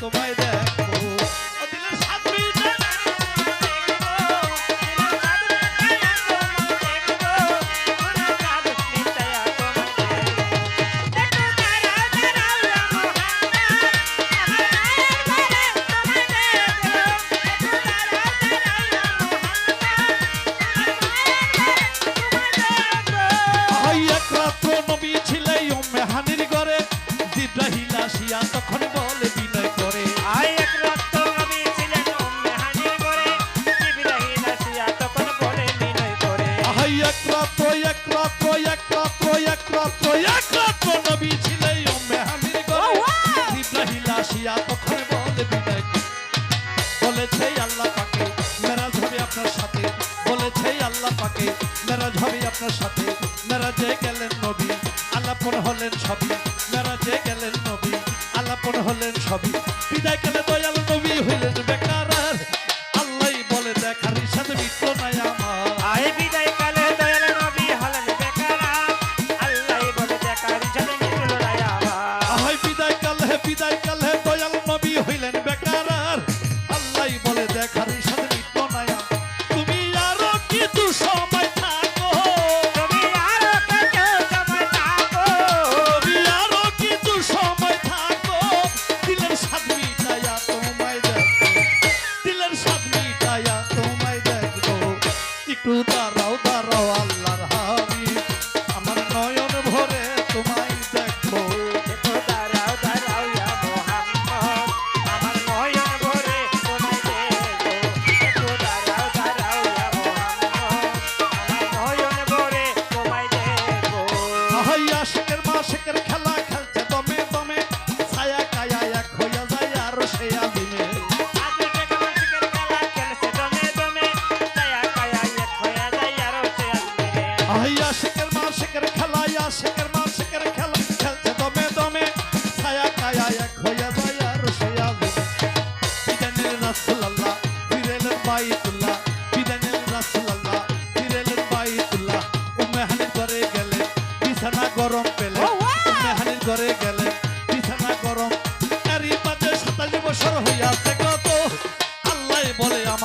So Tomaide. আপনার সাথে বেকার আল্লাহ বলে দেখার সাথে মিত্র নাই বিদায়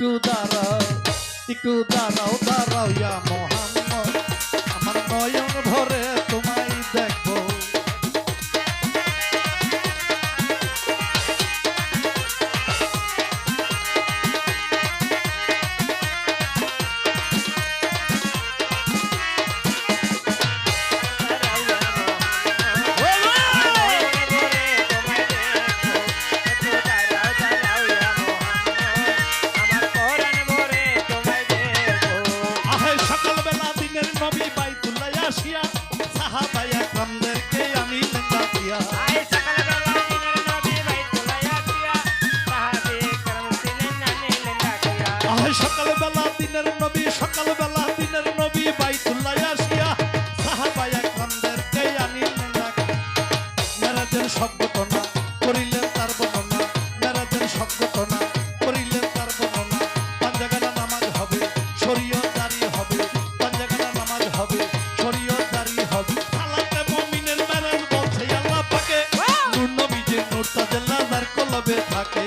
একটু দাঁড়াও একটু দাঁড়াও দাঁড়াও ইয়া মহান সকালবেলা দিনের নবী সকালবেলা দিনের নবী বাইতুল্লাহ আসিয়া সাহাবায়া কন্দেরকে আনিলেন মেরাজের সব ঘটনা করিলেন তার বর্ণনা মেরাজের সব ঘটনা করিলেন তার বর্ণনা। পাঞ্জাগানা নামাজ হবে শরীয় দাঁড়িয়ে হবে পাঞ্জাগানা নামাজ হবে শরীয় দাঁড়িয়ে হবে। আলাকে মমিনের মেরাজ বলছে আল্লাহ পাকে। নূর নবীজের নূর তাজেল্লা তার কলবে থাকে।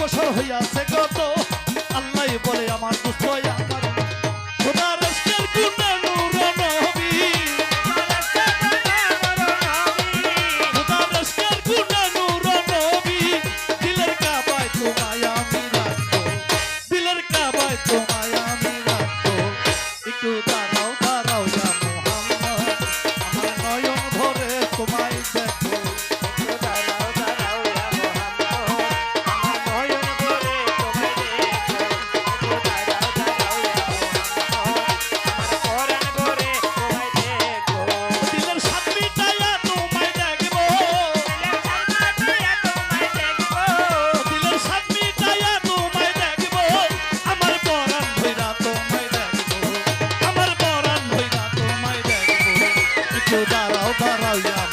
বছর হইয়াছে কত আল্লাহ বলে আমার আমার পরাণ